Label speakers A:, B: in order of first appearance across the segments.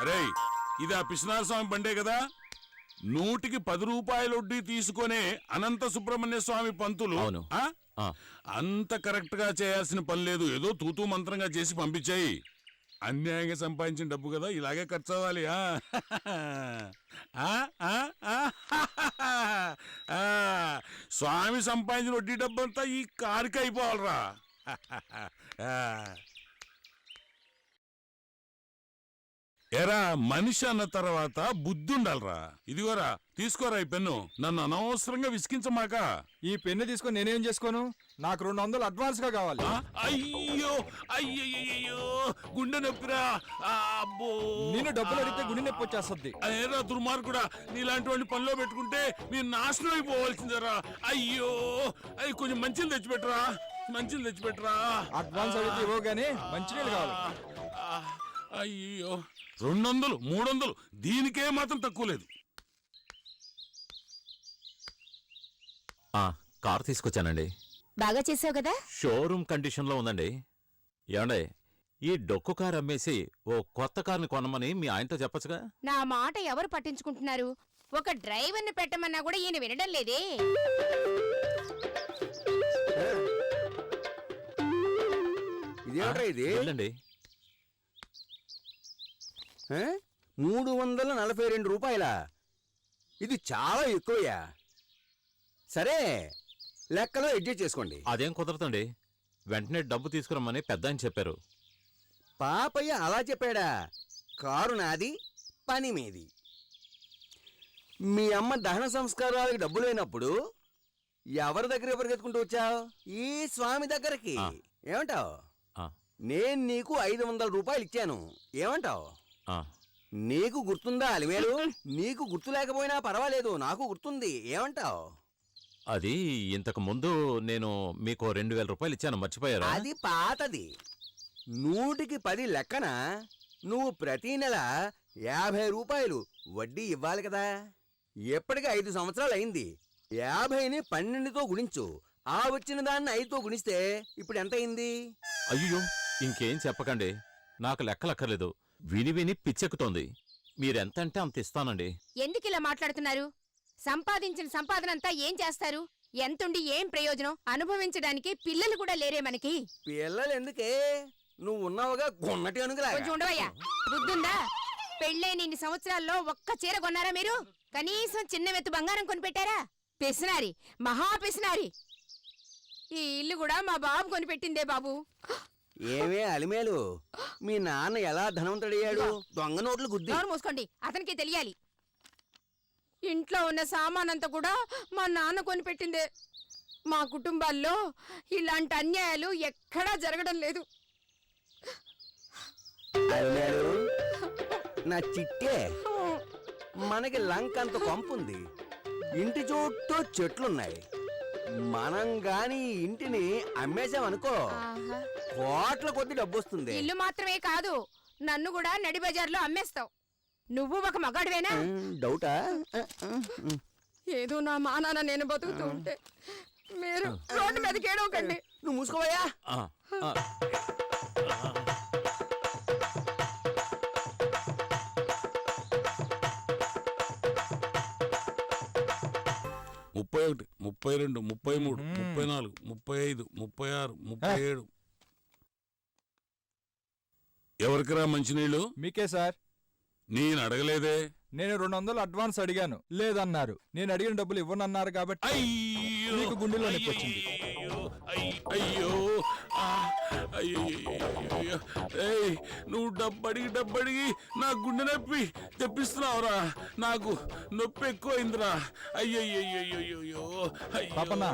A: రేయ్ ఇది ఆ పిశ్నార స్వామి బండే కదా? నూటికి పది రూపాయల వడ్డీ తీసుకునే అనంత సుబ్రహ్మణ్య స్వామి పంతులు అంత కరెక్ట్గా చేయాల్సిన పని లేదు. ఏదో తూతూ మంత్రంగా చేసి పంపించాయి. అన్యాయంగా సంపాదించిన డబ్బు కదా ఇలాగే ఖర్చు అవ్వాలి. స్వామి సంపాదించిన వడ్డీ డబ్బు అంతా ఈ కారుకి అయిపోవాలరా ఆ. ఎరా మనిషి అన్న తర్వాత బుద్ధి ఉండాలరా ఇదిగోరా తీసుకోరా ఈ పెన్ను. నన్ను అనవసరంగా విసికించమాక
B: ఈ పెన్ను తీసుకొని నేనేం చేసుకోను? నాకు రెండు వందలు అడ్వాన్స్గా కావాలి
A: అయ్యో అయ్యయ్యో గుండె నొప్పిరా. అబ్బో.
B: నేను డబ్బులు అడిగితే గుండె నొప్పి వచ్చేస్తుంది.
A: ఏరా దుర్మార్గుడా నీలాంటి వాడిని పనిలో పెట్టుకుంటే మీరు నాశనం అయిపోవాల్సిందేరా. అయ్యో అయ్యి కొంచెం మంచిలు తెచ్చిపెట్టరా. మంచిలు తెచ్చిపెట్టరా.
B: అడ్వాన్స్ అడిగితే ఇవ్వవు గానీ మంచినీళ్ళు కావాలి.
A: అయ్యో రెండు వందలు మూడు వందలు దీనికే మాత్రం తక్కువ లేదు.
C: ఆ, కార్ తీసుకొచ్చానండి.
D: బాగా చేసావు కదా?
C: షోరూమ్ కండిషన్లో ఉందండి. ఏమండే ఈ డొక్కు కార్ అమ్మేసి ఓ కొత్త కార్ని కొనమని మీ ఆయనతో చెప్పొచ్చుగా?
D: నా మాట ఎవరు పట్టించుకుంటున్నారు? ఒక డ్రైవర్ని పెట్టమన్నా కూడా ఈయన వినడం లేదే.
E: ఇదేంట్రా ఇది?
C: వెళ్ళండి?
E: మూడు వందల నలభై రెండు రూపాయల? ఇది చాలా ఎక్కువయ్యా. సరే లెక్కలో అడ్జస్ట్ చేసుకోండి.
C: అదేం కుదరదండి. వెంటనే డబ్బు తీసుకురమ్మని పెద్ద ఆయన చెప్పారు.
E: పాపయ్య అలా చెప్పాడా? కారు నాది పని మీది. మీ అమ్మ దహన సంస్కారాలకు డబ్బు లేనప్పుడు ఎవరి దగ్గర ఎవరికి ఎత్తుకుంటూ వచ్చావు? ఈ స్వామి దగ్గరికి. ఏమంటావు? నేను నీకు ఐదు వందల రూపాయలు ఇచ్చాను. ఏమంటావు? నీకు గుర్తుందా అలిమేలు నీకు గుర్తు లేకపోయినా పర్వాలేదు నాకు గుర్తుంది. ఏమంటావు?
C: అది ఇంతకు ముందు నేను మీకు రెండు వేల రూపాయలు ఇచ్చాను మర్చిపోయారా?
E: అది పాతది. నూటికి పది లెక్కన నువ్వు ప్రతి నెల యాభై రూపాయలు వడ్డీ ఇవ్వాలి కదా. ఎప్పటికి ఐదు సంవత్సరాలు అయింది. యాభైని పన్నెండుతో గుణించు. ఆ వచ్చిన దాన్ని ఐదుతో గుణిస్తే ఇప్పుడు ఎంత అయింది?
C: అయ్యో ఇంకేం చెప్పకండి. నాకు లెక్కలక్కర్లేదు. విని విని పిచ్చెక్కుతోంది. మీరెంత అంటే అంత ఇస్తానండి.
D: ఎందుకు ఇలా మాట్లాడుతున్నారు? సంపాదించిన సంపాదన అంతా ఏం చేస్తారు? ఎంతుండి ఏం ప్రయోజనం? అనుభవించడానికి పిల్లలు కూడా లేరే మనకి.
E: పిల్లలు ఎందుకే నువ్వు ఉన్నావుగా కొన్నటి అనుకురా
D: కొంచెం ఉండవయ్యా. బుద్ధుందా? పెళ్ళైన ఇన్ని సంవత్సరాల్లో ఒక్క చీర కొన్నారా మీరు? కనీసం చిన్న వెత్తు బంగారం కొనిపెట్టారా? పిసినారి మహా పిసినారి. ఈ ఇల్లు కూడా మా బాబు కొనిపెట్టిందే బాబు.
E: ఏమే అలిమేలు? మీ నాన్న ఎలా ధనవంతుడయ్యాడు? దొంగ నోట్లు గుద్ది.
D: నోరు మూసుకోండి అతనికి తెలియాలి. ఇంట్లో ఉన్న సామానంతా కూడా మా నాన్న కొనిపెట్టిందే. మా కుటుంబాల్లో ఇలాంటి అన్యాయాలు ఎక్కడా జరగడం లేదు.
E: అలిమేలు నా చిట్టే. మనకి లంక అంత కొంపుంది. ఇంటి చుట్టూ చెట్లున్నాయి. మనం గాని ఇంటిని అమ్మేశామనుకో. కోట్ల కొద్ది డబ్బు వస్తుంది
D: ఇల్లు మాత్రమే కాదు నన్ను కూడా నడి బజార్లో అమ్మేస్తావు. నువ్వు ఒక మగాడివేనా?
E: డౌటా?
D: ఏదో నా మానాన నేను బతుకుతూ ఉంటే. మీరు రోడ్డు మీదకి ఏడవకండి.
E: నువ్వు మూసుకోవయ్యా.
A: ముప్పై ఒకటి ముప్పై రెండు ముప్పై మూడు ముప్పై నాలుగు ముప్పై ఐదు ముప్పై ఆరు ముప్పై ఏడు ఎవరికిరా మంచినీళ్ళు
B: మీకే సార్.
A: నేను అడగలేదే
B: నేను రెండు వందలు అడ్వాన్స్ అడిగాను. లేదన్నారు. నేను అడిగిన డబ్బులు ఇవ్వనన్నారు కాబట్టి
A: అయ్యో
B: గుండెలో నొప్పి వచ్చింది.
A: అయ్యో, అయ్- అయ్యో. ఏయ్ నువ్వు డబ్బడిగి డబ్బడిగి నా గుండె నొప్పి తెప్పిస్తున్నావురా. నాకు నొప్పి ఎక్కువైందిరా. అయ్యయ్యయ్యయ్యో
B: పాపన్న,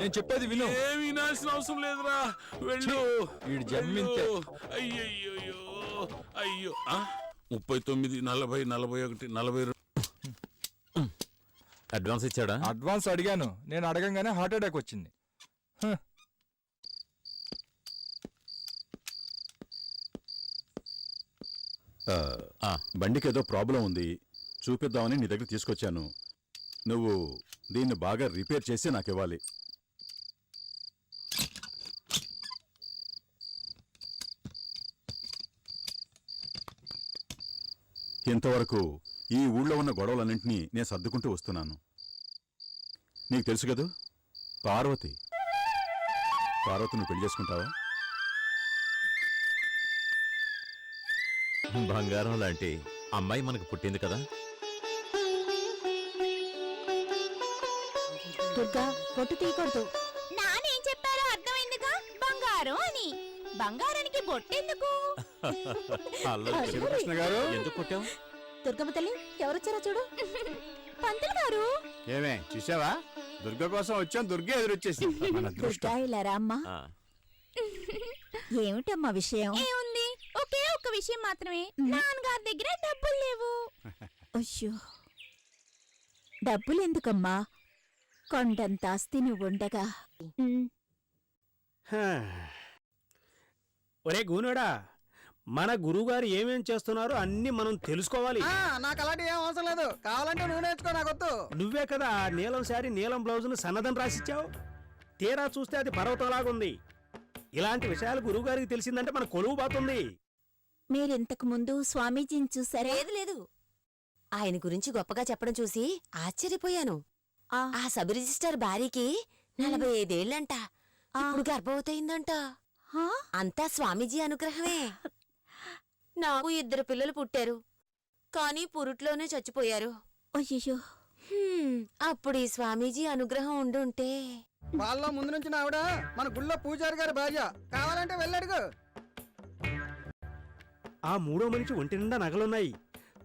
B: నేను చెప్పేది విను.
A: ఏం వినాల్సిన అవసరం లేదురా. వెళ్ళు
B: వీడి జన్మింతే.
A: అయ్యయ్యో అయ్యో? ముప్పై తొమ్మిది నలభై నలభై ఒకటి నలభై రెండు.
C: అడ్వాన్స్ ఇచ్చాడా?
B: అడ్వాన్స్ అడిగాను. నేను అడగంగానే హార్ట్ అటాక్ వచ్చింది. హ,
C: ఆ,
F: బండికి ఏదో ప్రాబ్లం ఉంది. చూపిద్దామని నీ దగ్గర తీసుకొచ్చాను. నువ్వు దీన్ని బాగా రిపేర్ చేసి నాకు ఇవ్వాలి ఇంతవరకు ఈ ఊళ్ళో ఉన్న గొడవలన్నింటినీ నేను సర్దుకుంటూ వస్తున్నాను. నీకు తెలుసు కదూ? పార్వతి. పార్వతి నువ్వు పెళ్ళి చేసుకుంటావా?
C: బంగారం లాంటి అమ్మాయి మనకు పుట్టింది కదా?
G: దుర్గా పొట్టు తీయకూడదు. నానేం చెప్పారో అర్థమైందిగా? బంగారం అని. బంగారానికి బొట్టెందుకు?
C: అల్లరి
F: శివకృష్ణ గారు.
C: ఎందుకు కొట్టావు?
G: దుర్గమ్మ తల్లి ఎవరొచ్చారో చూడు. పంతులు గారు.
H: ఏమే చూసావా? దుర్గ కోసం వచ్చాం దుర్గే ఎదురొచ్చేసి మన అదృష్టం.
I: ఇలా రామ్మా ఏమిటమ్మా విషయం?
G: ఏముంది? ఒకే ఒక్క విషయం మాత్రమే. నాన్నగారి దగ్గర డబ్బులు లేవు.
I: అయ్యో. డబ్బులెందుకమ్మా? కొండంత ఆస్తి నువ్వుండగా ఉమ్,
J: ఒరే గూనోడా మన గురువుగారు ఏమేం చేస్తున్నారో అన్ని మనం తెలుసుకోవాలి.
K: నాకు అలాంటి ఏం అవసరం లేదు. కావాలంటే నువ్వు నేర్చుకో నాకొద్దు
J: నువ్వే కదా ఆ నీలం శారీ నీలం బ్లౌజును సన్నదం రాసిచ్చావు? తీరా చూస్తే అది పర్వతంలాగుంది. ఇలాంటి విషయాలు గురువుగారికి తెలిసిందంటే మన కొలువు బాతుంది
I: మీరింతకు ముందు స్వామీజీని చూసారా?
L: లేదు లేదు. ఆయన గురించి గొప్పగా చెప్పడం చూసి ఆశ్చర్యపోయాను.
I: ఆ,
L: ఆ సబ్ రిజిస్టర్ భార్యకి నలభై
I: ఐదేళ్ళంట.
L: ఇప్పుడు గర్భవతయిందంట? అంతా స్వామీజీ అనుగ్రహమే. నాకు ఇద్దరు పిల్లలు పుట్టారు. కానీ పురుట్లోనే చచ్చిపోయారు.
I: అయ్యయ్యో.
L: హ్మ్, అప్పుడు ఈ స్వామీజీ అనుగ్రహం ఉండుంటే.
K: వాళ్ళ ముందు నుంచి ఆవిడ మన గుళ్ళో పూజారి గారి భార్య. కావాలంటే వెళ్ళడుగు.
J: ఆ మూడో మనిషి ఒంటి నిండా నగలున్నాయి.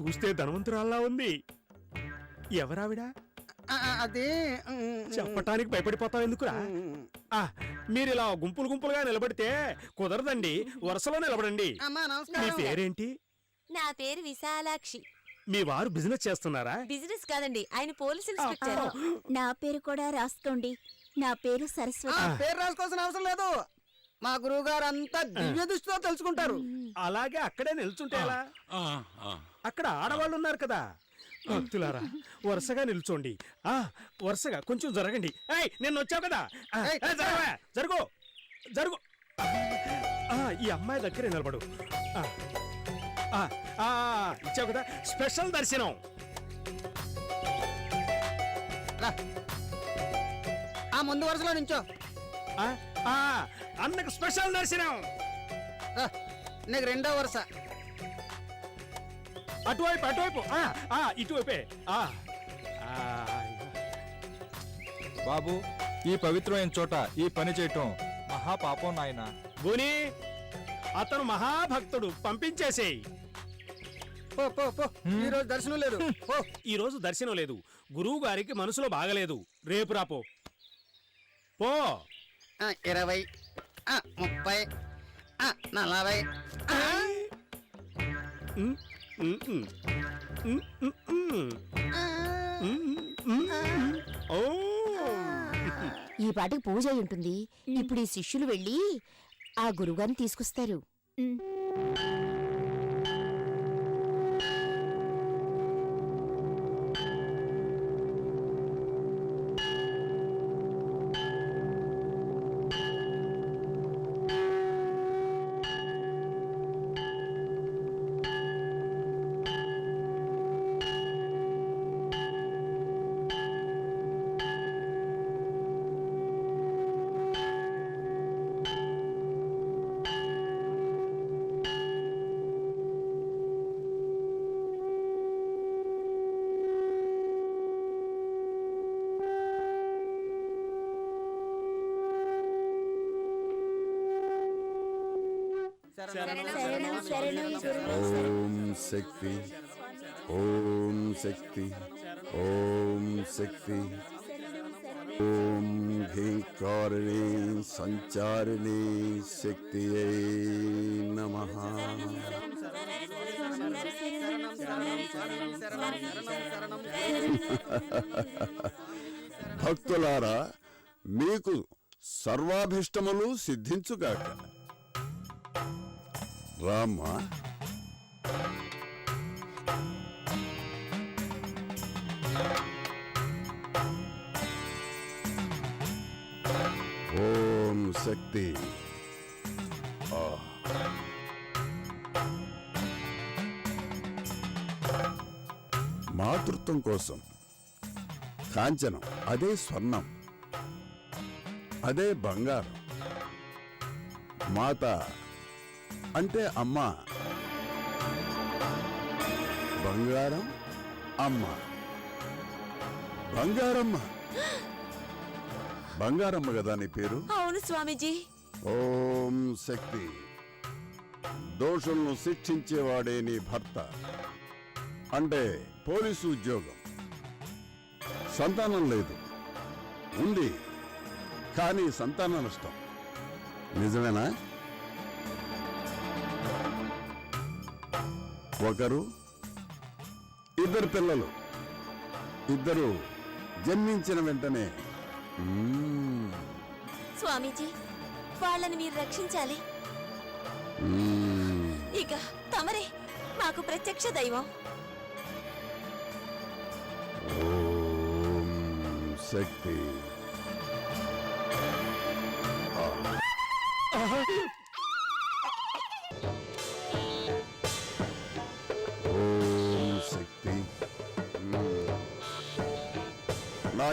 J: చూస్తే ధనవంతురాల్లా ఉంది. ఎవరావిడ?
K: అది
J: చెప్పటానికి భయపడిపోతావు ఎందుకురా? ఆ, మీరు ఇలా గుంపులు గుంపులుగా నిలబడితే కుదరదండి. వరుసలో నిలబడండి.
K: అమ్మా
J: మీ పేరేంటి?
L: నా పేరు విశాలాక్షి.
J: మీ వారు బిజినెస్ చేస్తున్నారా?
L: బిజినెస్ కాదండి ఆయన పోలీస్ ఇన్స్పెక్టర్.
I: నా పేరు కూడా రాసుకోండి నా పేరు
K: ఆ,
I: సరస్వతి
K: పేరు రాసుకోవాల్సిన అవసరం లేదు. మా గురువు గారు అంతా దివ్య దృష్టితో తెలుసుకుంటారు.
J: అలాగే అక్కడే నిల్చుంటే ఎలా?
A: ఆ, ఆ.
J: అక్కడ ఆడవాళ్ళు ఉన్నారు కదా. భక్తులారా వరుసగా నిల్చోండి. ఆ వరుసగా కొంచెం జరగండి. ఏయ్ నిన్న వచ్చావు కదా? ఆ,
K: ఏయ్,
J: ఏ, జరగవా? జరుగు జరుగు. ఆ, ఈ అమ్మాయి దగ్గరే నిలబడు. ఆ, ఆ, ఆ, ఇచ్చావు కదా? స్పెషల్ దర్శనం.
K: ఆ ముందు వరుసలో నుంచో.
J: ఆ, ఆ, అన్నకు స్పెషల్ దర్శనం.
K: రా, నీకు రెండో వరుస.
J: అటువైపు అటువైపు. ఆ, ఆ, ఇటువైపే. ఆ, ఆ,
B: బాబు ఈ పవిత్రమైన చోట ఈ పని చేయటం మహాపాపం నాయనా.
J: గుని అతను మహాభక్తుడు. పంపించేసేయ్.
K: పో పో పో. ఈ రోజు దర్శనం లేదు. పో.
J: ఈ రోజు దర్శనం లేదు. గురువు గారికి మనసులో బాగలేదు. రేపు రాపో పో.
K: ఆ, ఇరవై. ఆ, ముప్పై. ఆ, నలభై. ఆ,
J: ఉమ్, ఓ
G: ఈ పాటికి పూజ అయి ఉంటుంది. ఇప్పుడు ఈ శిష్యులు వెళ్ళి ఆ గురువుగారిని తీసుకొస్తారు.
F: ఓం శక్తి ఓం శక్తి ఓం శక్తి. ఓం భీంకారిణి సంచారిణి శక్తి నమ. భక్తులారా మీకు సర్వాభిష్టములు సిద్ధించుగాక. రామ్మా ఓం శక్తి ఆ. మాతృత్వం కోసం. కాంచనం అదే స్వర్ణం. అదే బంగారం. మాత అంటే అమ్మ. బంగారం అమ్మ. బంగారమ్మ. బంగారమ్మ కదా నీ పేరు?
L: అవును స్వామీజీ.
F: ఓం శక్తి. దోషులను శిక్షించేవాడే నీ భర్త. అంటే పోలీసు ఉద్యోగం. సంతానం లేదు. ఉంది. కానీ సంతాన నష్టం. నిజమేనా? ఒకరు ఇద్దరు పిల్లలు. ఇద్దరు జన్మించిన వెంటనే.
L: స్వామీజీ వాళ్ళని మీరు రక్షించాలి. ఇక తమరే మాకు ప్రత్యక్ష దైవం.
F: శక్తి.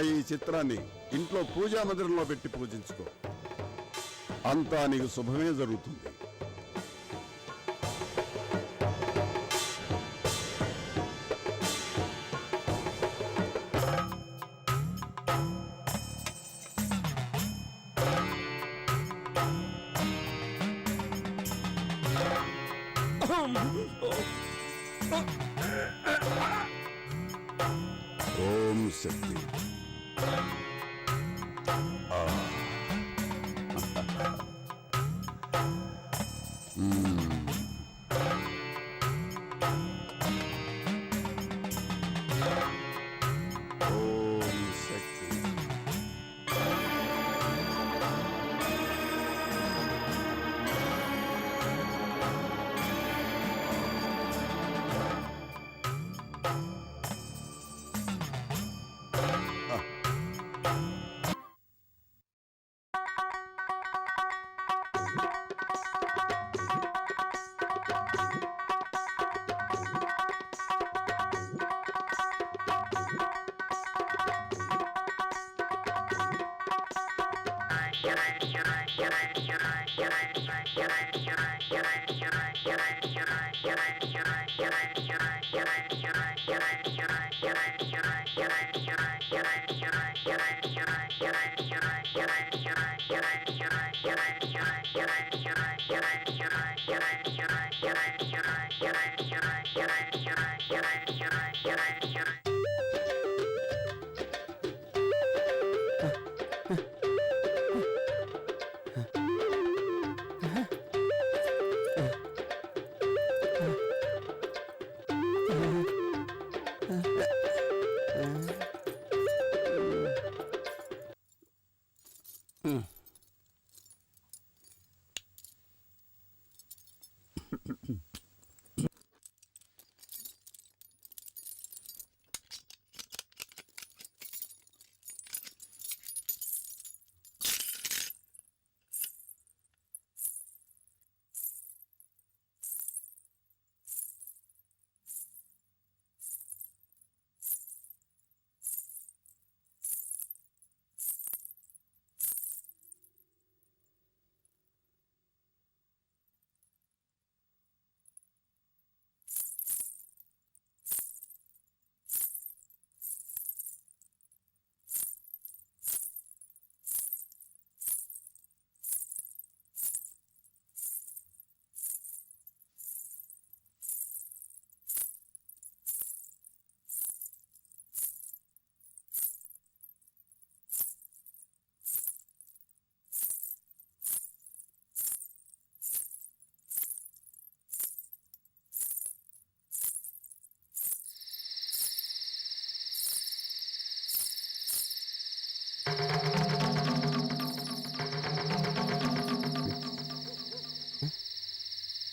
F: ఈ చిత్రాన్ని ఇంట్లో పూజా మందిరంలో పెట్టి పూజించుకో అంతా నీకు శుభమే జరుగుతుంది
E: Oh! Yeah.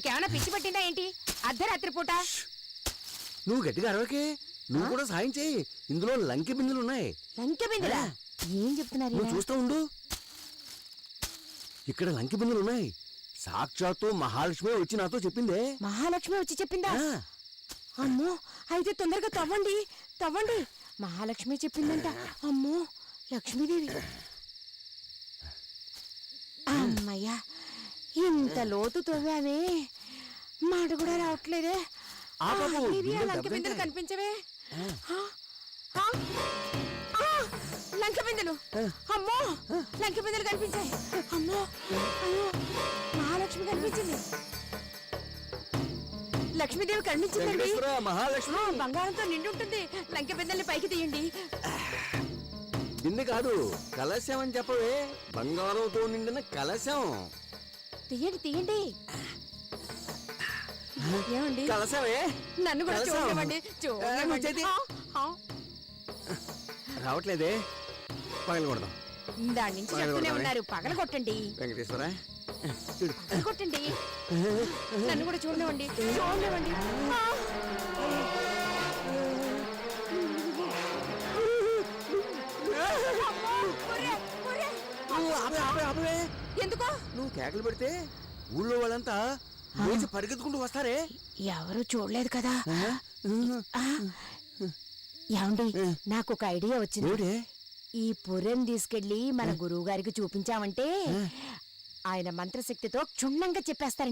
D: నీకేమైనా పిచ్చి పట్టిందా ఏంటి? అర్ధరాత్రి పూట
E: నువ్వు గట్టిగా అరవకే. నువ్వు కూడా సాయం చేయి. ఇందులో లంకి బిందులు ఉన్నాయి.
D: లంకె బిందులా? ఏం చెప్తున్నారు
E: నువ్వు? చూస్తూ ఉండు. ఇక్కడ లంకి బిందులు ఉన్నాయి. సాక్షాత్తు మహాలక్ష్మి వచ్చి నాతో చెప్పిందే.
D: మహాలక్ష్మి వచ్చి చెప్పిందా? అమ్మో అయితే తొందరగా తవ్వండి. తవ్వండి. మహాలక్ష్మి చెప్పిందంట. అమ్మో లక్ష్మీదేవి. అమ్మయ్యా ఇంత లోతు తవ్వామే మాట కూడా రావట్లేదే. లంక బిందెలు. కనిపించవే. లంక బిందెలు. అమ్మో లంక బిందెలు కనిపించాయి. అమ్మో అయ్యో మహాలక్ష్మి కనిపించింది. లక్ష్మీదేవి కనిపించిందండి.
E: మహాలక్ష్మి.
D: బంగారంతో నిండుంటుంది లంకె బిందెల్ని పైకి తీయండి.
E: బిందె కాదు కలశం అని చెప్పవే. బంగారంతో నిండిన కలశం.
D: తీయండి తీయండి. ఏమండి?
E: కలశమే
D: నన్ను కూడా
E: ఏ, వచ్చేది.
D: ఆ, ఆ.
E: రావట్లేదే. పగల కొడదాం.
D: దాని నుంచి
E: పగలు
D: చెప్తూనే
E: కొడతావే?
D: ఉన్నారు. పగల కొట్టండి.
E: వెంకటేశ్వర చూడు.
D: కొట్టండి. నన్ను కూడా చూడలేమండి చూడలేమండి ఆ. అమ్మో, ఒరే, ఒరే.
E: నువ్వు ఆపే ఆపే ఆపే.
D: ఎందుకో?
E: నువ్వు కేకలు పెడితే ఊళ్ళో వాళ్ళంతా లేచి పరిగెత్తుకుంటూ వస్తారే?
D: ఎవరు చూడలేదు కదా. ఏమండి నాకు ఒక ఐడియా వచ్చింది. ఈ పుర్రెని తీసుకెళ్ళి మన గురువు గారికి చూపించామంటే ఆయన మంత్రశక్తితో క్షుణ్ణంగా చెప్పేస్తారండి.